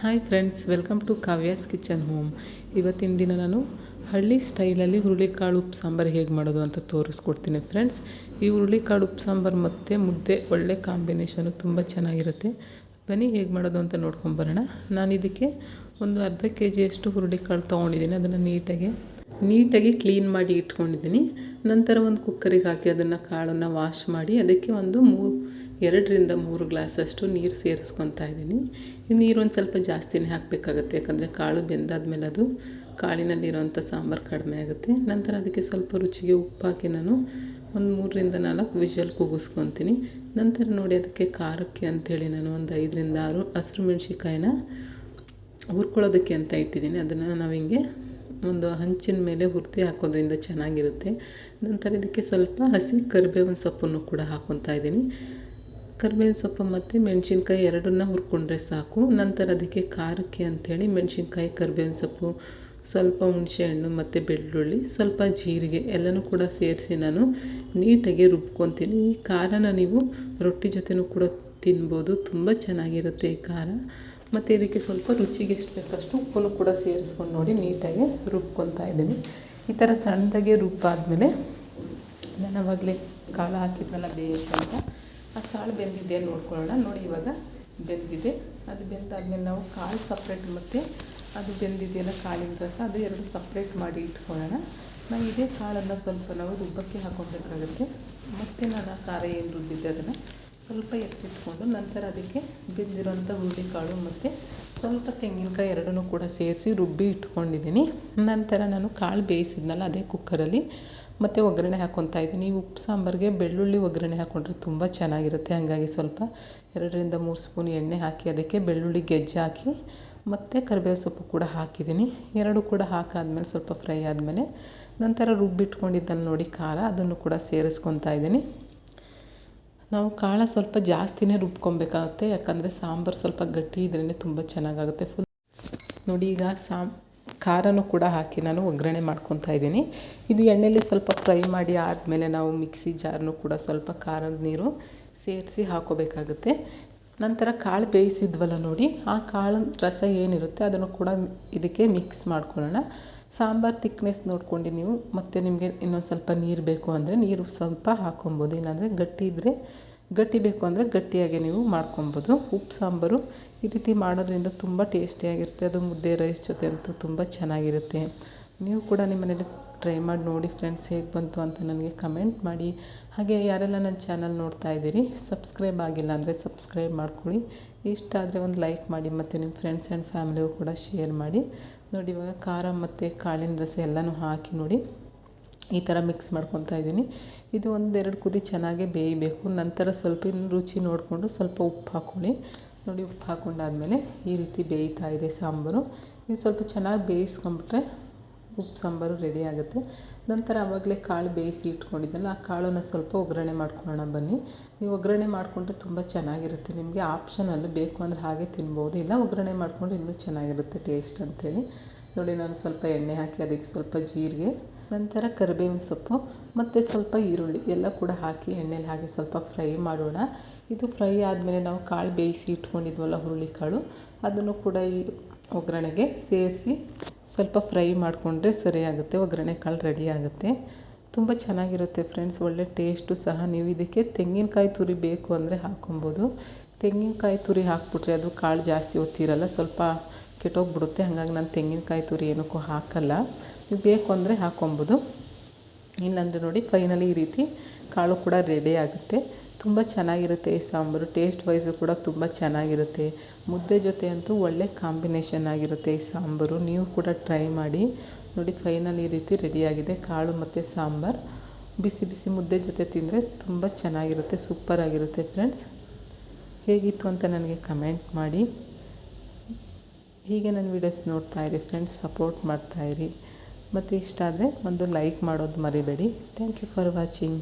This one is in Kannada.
Hi friends welcome to Kavya's kitchen home ಇವತ್ತಿನ ದಿನ ನಾನು ಹಳ್ಳಿ ಸ್ಟೈಲಲ್ಲಿ ಹುರುಳಿಕಾಳು ಉಪ್ಪು ಸಾಂಬಾರು ಹೇಗೆ ಮಾಡೋದು ಅಂತ ತೋರಿಸ್ಕೊಡ್ತೀನಿ ಫ್ರೆಂಡ್ಸ್ ಈ ಹುರುಳಿಕಾಳು ಉಪ್ಪು ಸಾಂಬಾರು ಮತ್ತು ಮುದ್ದೆ ಒಳ್ಳೆ ಕಾಂಬಿನೇಷನು ತುಂಬ ಚೆನ್ನಾಗಿರುತ್ತೆ. ಬನ್ನಿ ಹೇಗೆ ಮಾಡೋದು ಅಂತ ನೋಡ್ಕೊಂಬರೋಣ ನಾನು ಇದಕ್ಕೆ ಒಂದು ಅರ್ಧ ಕೆ ಜಿಯಷ್ಟು ಹುರುಳಿಕಾಳು ತೊಗೊಂಡಿದ್ದೀನಿ. ಅದನ್ನು ನೀಟಾಗಿ ನೀಟಾಗಿ ಕ್ಲೀನ್ ಮಾಡಿ ಇಟ್ಕೊಂಡಿದ್ದೀನಿ. ನಂತರ ಒಂದು ಕುಕ್ಕರಿಗೆ ಹಾಕಿ ಅದನ್ನು ಕಾಳನ್ನು ವಾಶ್ ಮಾಡಿ ಅದಕ್ಕೆ ಒಂದು ಮೂ, ಎರಡರಿಂದ ಮೂರು ಗ್ಲಾಸಷ್ಟು ನೀರು ಸೇರಿಸ್ಕೊತಾ ಇದ್ದೀನಿ. ಈ ನೀರು ಒಂದು ಸ್ವಲ್ಪ ಜಾಸ್ತಿನೇ ಹಾಕಬೇಕಾಗತ್ತೆ, ಯಾಕಂದರೆ ಕಾಳು ಬೆಂದಾದ್ಮೇಲೆ ಅದು ಕಾಳಿನಲ್ಲಿರುವಂಥ ಸಾಂಬಾರು ಕಡಿಮೆ ಆಗುತ್ತೆ. ನಂತರ ಅದಕ್ಕೆ ಸ್ವಲ್ಪ ರುಚಿಗೆ ಉಪ್ಪು ಹಾಕಿ ನಾನು ಒಂದು ಮೂರರಿಂದ ನಾಲ್ಕು ವಿಷಲ್ ಕೂಗಿಸ್ಕೊತೀನಿ ನಂತರ ನೋಡಿ ಅದಕ್ಕೆ ಖಾರಕ್ಕೆ ಅಂಥೇಳಿ ನಾನು ಒಂದು ಐದರಿಂದ ಆರು ಹಸಿರು ಮೆಣಸಿಕಾಯಿನ ಹುರ್ಕೊಳ್ಳೋದಕ್ಕೆ ಅಂತ ಇಟ್ಟಿದ್ದೀನಿ. ಅದನ್ನು ನಾವು ಹಿಂಗೆ ಒಂದು ಹಂಚಿನ ಮೇಲೆ ಹುರ್ತಿ ಹಾಕೋದ್ರಿಂದ ಚೆನ್ನಾಗಿರುತ್ತೆ. ನಂತರ ಇದಕ್ಕೆ ಸ್ವಲ್ಪ ಹಸಿ ಕರಿಬೇವಿನ ಸೊಪ್ಪನ್ನು ಕೂಡ ಹಾಕ್ಕೊತಾ ಇದ್ದೀನಿ. ಕರಿಬೇವಿನ ಸೊಪ್ಪು ಮತ್ತು ಮೆಣಸಿನ್ಕಾಯಿ ಎರಡನ್ನ ಹುರ್ಕೊಂಡ್ರೆ ಸಾಕು. ನಂತರ ಅದಕ್ಕೆ ಖಾರಕ್ಕೆ ಅಂಥೇಳಿ ಮೆಣಸಿನ್ಕಾಯಿ, ಕರಿಬೇವಿನ ಸೊಪ್ಪು, ಸ್ವಲ್ಪ ಹುಣಸೆಹಣ್ಣು ಮತ್ತು ಬೆಳ್ಳುಳ್ಳಿ, ಸ್ವಲ್ಪ ಜೀರಿಗೆ ಎಲ್ಲನೂ ಕೂಡ ಸೇರಿಸಿ ನಾನು ನೀಟಾಗಿ ರುಬ್ಕೊತೀನಿ. ಈ ಖಾರನ ನೀವು ರೊಟ್ಟಿ ಜೊತೆನೂ ಕೂಡ ತಿನ್ಬೋದು. ತುಂಬ ಚೆನ್ನಾಗಿರುತ್ತೆ ಈ ಖಾರ. ಮತ್ತು ಇದಕ್ಕೆ ಸ್ವಲ್ಪ ರುಚಿಗೆ ಎಷ್ಟು ಬೇಕಷ್ಟು ಉಪ್ಪನ್ನು ಕೂಡ ಸೇರಿಸ್ಕೊಂಡು ನೋಡಿ ನೀಟಾಗಿ ರುಬ್ಕೊತಾ ಇದ್ದೀನಿ. ಈ ಥರ ಸಣ್ಣದಾಗೆ ರುಬ್ಬಾದಮೇಲೆ ನಾನು ಅವಾಗಲೇ ಕಾಳು ಹಾಕಿದ್ನಲ್ಲ ಬೇಯಿಸಿ ಅಂತ, ಆ ಕಾಳು ಬೆಂದಿದೆ ನೋಡ್ಕೊಳ್ಳೋಣ. ನೋಡಿ ಇವಾಗ ಬೆಂದಿದೆ. ಅದು ಬೆಂದಾದ್ಮೇಲೆ ನಾವು ಕಾಳು ಸಪ್ರೇಟ್ ಮತ್ತು ಅದು ಬೆಂದಿದೆಯಲ್ಲ ಕಾಳಿನ ರಸ, ಅದು ಎರಡು ಸಪ್ರೇಟ್ ಮಾಡಿ ಇಟ್ಕೊಳ್ಳೋಣ. ನಾವು ಇದೇ ಕಾಳನ್ನು ಸ್ವಲ್ಪ ನಾವು ರುಬ್ಬಕ್ಕೆ ಹಾಕೊಬೇಕಾಗುತ್ತೆ. ಮತ್ತು ನಾನು ಆ ಖಾರ ಏನು ರುಬ್ಬಿದ್ದೆ ಅದನ್ನು? ಸ್ವಲ್ಪ ಎತ್ತಿಟ್ಕೊಂಡು ನಂತರ ಅದಕ್ಕೆ ಬಿದ್ದಿರೋಂಥ ಹುರುಳಿಕಾಳು ಮತ್ತು ಸ್ವಲ್ಪ ತೆಂಗಿನಕಾಯಿ ಎರಡನ್ನೂ ಕೂಡ ಸೇರಿಸಿ ರುಬ್ಬಿ ಇಟ್ಕೊಂಡಿದ್ದೀನಿ. ನಂತರ ನಾನು ಕಾಳು ಬೇಯಿಸಿದ್ನಲ್ಲ ಅದೇ ಕುಕ್ಕರಲ್ಲಿ ಮತ್ತು ಒಗ್ಗರಣೆ ಹಾಕ್ಕೊತಾ ಇದ್ದೀನಿ. ಉಪ್ಪು ಸಾಂಬಾರಿಗೆ ಬೆಳ್ಳುಳ್ಳಿ ಒಗ್ಗರಣೆ ಹಾಕ್ಕೊಂಡ್ರೆ ತುಂಬ ಚೆನ್ನಾಗಿರುತ್ತೆ. ಹಾಗಾಗಿ ಸ್ವಲ್ಪ ಎರಡರಿಂದ ಮೂರು ಸ್ಪೂನ್ ಎಣ್ಣೆ ಹಾಕಿ ಅದಕ್ಕೆ ಬೆಳ್ಳುಳ್ಳಿ ಗೆಜ್ಜೆ ಹಾಕಿ ಮತ್ತು ಕರಿಬೇವು ಸೊಪ್ಪು ಕೂಡ ಹಾಕಿದ್ದೀನಿ. ಎರಡು ಕೂಡ ಹಾಕಾದ್ಮೇಲೆ ಸ್ವಲ್ಪ ಫ್ರೈ ಆದಮೇಲೆ ನಂತರ ರುಬ್ಬಿಟ್ಕೊಂಡಿದ್ದನ್ನು ನೋಡಿ ಖಾರ ಅದನ್ನು ಕೂಡ ಸೇರಿಸ್ಕೊತಾ ಇದ್ದೀನಿ. ನಾವು ಕಾಳ ಸ್ವಲ್ಪ ಜಾಸ್ತಿನೇ ರುಬ್ಕೊಬೇಕಾಗುತ್ತೆ, ಯಾಕಂದರೆ ಸಾಂಬಾರು ಸ್ವಲ್ಪ ಗಟ್ಟಿ ಇದ್ರೇ ತುಂಬ ಚೆನ್ನಾಗಾಗುತ್ತೆ. ಫುಲ್ ನೋಡಿ ಈಗ ಸಾಮ್ ಖಾರನೂ ಕೂಡ ಹಾಕಿ ನಾನು ಒಗ್ಗರಣೆ ಮಾಡ್ಕೊತಾ ಇದ್ದೀನಿ. ಇದು ಎಣ್ಣೆಲಿ ಸ್ವಲ್ಪ ಫ್ರೈ ಮಾಡಿ ಆದಮೇಲೆ ನಾವು ಮಿಕ್ಸಿ ಜಾರ್ನೂ ಕೂಡ ಸ್ವಲ್ಪ ಖಾರದ ನೀರು ಸೇರಿಸಿ ಹಾಕೋಬೇಕಾಗುತ್ತೆ. ನಂತರ ಕಾಳು ಬೇಯಿಸಿದ್ವಲ್ಲ ನೋಡಿ, ಆ ಕಾಳು ರಸ ಏನಿರುತ್ತೆ ಅದನ್ನು ಕೂಡ ಇದಕ್ಕೆ ಮಿಕ್ಸ್ ಮಾಡ್ಕೊಳ್ಳೋಣ. ಸಾಂಬಾರು ತಿಕ್ನೆಸ್ ನೋಡ್ಕೊಂಡು ನೀವು, ಮತ್ತು ನಿಮಗೆ ಇನ್ನೊಂದು ಸ್ವಲ್ಪ ನೀರು ಬೇಕು ಅಂದರೆ ನೀರು ಸ್ವಲ್ಪ ಹಾಕ್ಕೊಬೋದು ಇಲ್ಲಾಂದರೆ ಗಟ್ಟಿ ಇದ್ದರೆ ಗಟ್ಟಿ ಬೇಕು ಅಂದರೆ ಗಟ್ಟಿಯಾಗಿ ನೀವು ಮಾಡ್ಕೊಬೋದು. ಉಪ್ಪು, ಸಾಂಬಾರು ಈ ರೀತಿ ಮಾಡೋದ್ರಿಂದ ತುಂಬ ಟೇಸ್ಟಿಯಾಗಿರುತ್ತೆ ಅದು ಮುದ್ದೆ ರೈಸ್ ಜೊತೆ ಅಂತೂ ತುಂಬ ಚೆನ್ನಾಗಿರುತ್ತೆ. ನೀವು ಕೂಡ ನಿಮ್ಮ ಮನೇಲಿ ಟ್ರೈ ಮಾಡಿ ನೋಡಿ ಫ್ರೆಂಡ್ಸ್ ಹೇಗೆ ಬಂತು ಅಂತ ನನಗೆ ಕಮೆಂಟ್ ಮಾಡಿ. ಹಾಗೆ ಯಾರೆಲ್ಲ ನನ್ನ ಚಾನಲ್ ನೋಡ್ತಾ ಇದ್ದೀರಿ ಸಬ್ಸ್ಕ್ರೈಬ್ ಆಗಿಲ್ಲ ಅಂದರೆ ಸಬ್ಸ್ಕ್ರೈಬ್ ಮಾಡ್ಕೊಳ್ಳಿ. ಇಷ್ಟ ಆದರೆ ಒಂದು ಲೈಕ್ ಮಾಡಿ ಮತ್ತು ನಿಮ್ಮ ಫ್ರೆಂಡ್ಸ್ ಆ್ಯಂಡ್ ಫ್ಯಾಮಿಲಿಗೂ ಕೂಡ ಶೇರ್ ಮಾಡಿ. ನೋಡಿ ಇವಾಗ ಖಾರ ಮತ್ತು ಕಾಳಿನ ರಸ ಎಲ್ಲನೂ ಹಾಕಿ ನೋಡಿ ಈ ಥರ ಮಿಕ್ಸ್ ಮಾಡ್ಕೊತಾ ಇದ್ದೀನಿ. ಇದು ಒಂದೆರಡು ಕುದಿ ಚೆನ್ನಾಗೇ ಬೇಯಬೇಕು. ನಂತರ ಸ್ವಲ್ಪ ರುಚಿ ನೋಡಿಕೊಂಡು ಸ್ವಲ್ಪ ಉಪ್ಪು ಹಾಕ್ಕೊಳ್ಳಿ ನೋಡಿ ಉಪ್ಪು ಹಾಕ್ಕೊಂಡಾದ್ಮೇಲೆ ಈ ರೀತಿ ಬೇಯ್ತಾ ಇದೆ ಸಾಂಬಾರು. ಇದು ಸ್ವಲ್ಪ ಚೆನ್ನಾಗಿ ಬೇಯಿಸ್ಕೊಂಬಿಟ್ರೆ ಉಪ್ಪು, ಸಾಂಬಾರು ರೆಡಿ ಆಗುತ್ತೆ. ನಂತರ ಆವಾಗಲೇ ಕಾಳು ಬೇಯಿಸಿ ಇಟ್ಕೊಂಡಿದ್ದಲ್ಲ ಆ ಕಾಳನ್ನು ಸ್ವಲ್ಪ ಒಗ್ಗರಣೆ ಮಾಡ್ಕೊಳ್ಳೋಣ ಬನ್ನಿ. ನೀವು ಒಗ್ಗರಣೆ ಮಾಡಿಕೊಂಡ್ರೆ ತುಂಬ ಚೆನ್ನಾಗಿರುತ್ತೆ. ನಿಮಗೆ ಆಪ್ಷನಲ್ಲಿ ಬೇಕು ಅಂದರೆ ಹಾಗೆ ತಿನ್ಬೋದು. ಇಲ್ಲ ಒಗ್ಗರಣೆ ಮಾಡಿಕೊಂಡು ಇನ್ನೂ ಚೆನ್ನಾಗಿರುತ್ತೆ ಟೇಸ್ಟ್ ಅಂಥೇಳಿ ನೋಡಿ, ನಾನು ಸ್ವಲ್ಪ ಎಣ್ಣೆ ಹಾಕಿ, ಅದಕ್ಕೆ ಸ್ವಲ್ಪ ಜೀರಿಗೆ, ನಂತರ ಕರಿಬೇವಿನ ಸೊಪ್ಪು, ಮತ್ತು ಸ್ವಲ್ಪ ಈರುಳ್ಳಿ ಎಲ್ಲ ಕೂಡ ಹಾಕಿ ಎಣ್ಣೆಲಿ ಹಾಕಿ ಸ್ವಲ್ಪ ಫ್ರೈ ಮಾಡೋಣ. ಇದು ಫ್ರೈ ಆದಮೇಲೆ ನಾವು ಕಾಳು ಬೇಯಿಸಿ ಇಟ್ಕೊಂಡಿದ್ವಲ್ಲ ಹುರುಳಿಕಾಳು, ಅದನ್ನು ಕೂಡ ಈ ಒಗ್ಗರಣೆಗೆ ಸೇರಿಸಿ ಸ್ವಲ್ಪ ಫ್ರೈ ಮಾಡಿಕೊಂಡ್ರೆ ಸರಿಯಾಗುತ್ತೆ ಒಗ್ಗರಣೆ ಕಾಳು ರೆಡಿ ಆಗುತ್ತೆ. ತುಂಬ ಚೆನ್ನಾಗಿರುತ್ತೆ ಫ್ರೆಂಡ್ಸ್, ಒಳ್ಳೆ ಟೇಸ್ಟು ಸಹ. ನೀವು ಇದಕ್ಕೆ ತೆಂಗಿನಕಾಯಿ ತುರಿ ಬೇಕು ಅಂದರೆ ಹಾಕ್ಕೊಬೋದು ತೆಂಗಿನಕಾಯಿ ತುರಿ ಹಾಕ್ಬಿಟ್ರೆ ಅದು ಕಾಳು ಜಾಸ್ತಿ ಒತ್ತಿರಲ್ಲ, ಸ್ವಲ್ಪ ಕೆಟ್ಟೋಗ್ಬಿಡುತ್ತೆ. ಹಾಗಾಗಿ ನಾನು ತೆಂಗಿನಕಾಯಿ ತುರಿ ಏನಕ್ಕೂ ಹಾಕಲ್ಲ. ನೀವು ಬೇಕು ಅಂದರೆ ಹಾಕ್ಕೊಬೋದು ಇಲ್ಲಾಂದರೆ ನೋಡಿ ಫೈನಲಿ ಈ ರೀತಿ ಕಾಳು ಕೂಡ ರೆಡಿ ಆಗುತ್ತೆ. ತುಂಬ ಚೆನ್ನಾಗಿರುತ್ತೆ ಈ ಸಾಂಬಾರು. ಟೇಸ್ಟ್ ವೈಸು ಕೂಡ ತುಂಬ ಚೆನ್ನಾಗಿರುತ್ತೆ. ಮುದ್ದೆ ಜೊತೆ ಅಂತೂ ಒಳ್ಳೆ ಕಾಂಬಿನೇಷನ್ ಆಗಿರುತ್ತೆ ಈ ಸಾಂಬಾರು. ನೀವು ಕೂಡ ಟ್ರೈ ಮಾಡಿ ನೋಡಿ ಫೈನಲ್ ಈ ರೀತಿ ರೆಡಿಯಾಗಿದೆ ಕಾಳು ಮತ್ತು ಸಾಂಬಾರು. ಬಿಸಿ ಬಿಸಿ ಮುದ್ದೆ ಜೊತೆ ತಿಂದರೆ ತುಂಬ ಚೆನ್ನಾಗಿರುತ್ತೆ ಸೂಪರ್ ಆಗಿರುತ್ತೆ ಫ್ರೆಂಡ್ಸ್ ಹೇಗಿತ್ತು ಅಂತ ನನಗೆ ಕಮೆಂಟ್ ಮಾಡಿ. ಹೀಗೆ ನನ್ನ ವೀಡಿಯೋಸ್ ನೋಡ್ತಾಯಿರಿ ಫ್ರೆಂಡ್ಸ್ ಸಪೋರ್ಟ್ ಮಾಡ್ತಾಯಿರಿ ಮತ್ತು ಇಷ್ಟ ಆದರೆ ಒಂದು ಲೈಕ್ ಮಾಡೋದು ಮರಿಬೇಡಿ. Thank you for watching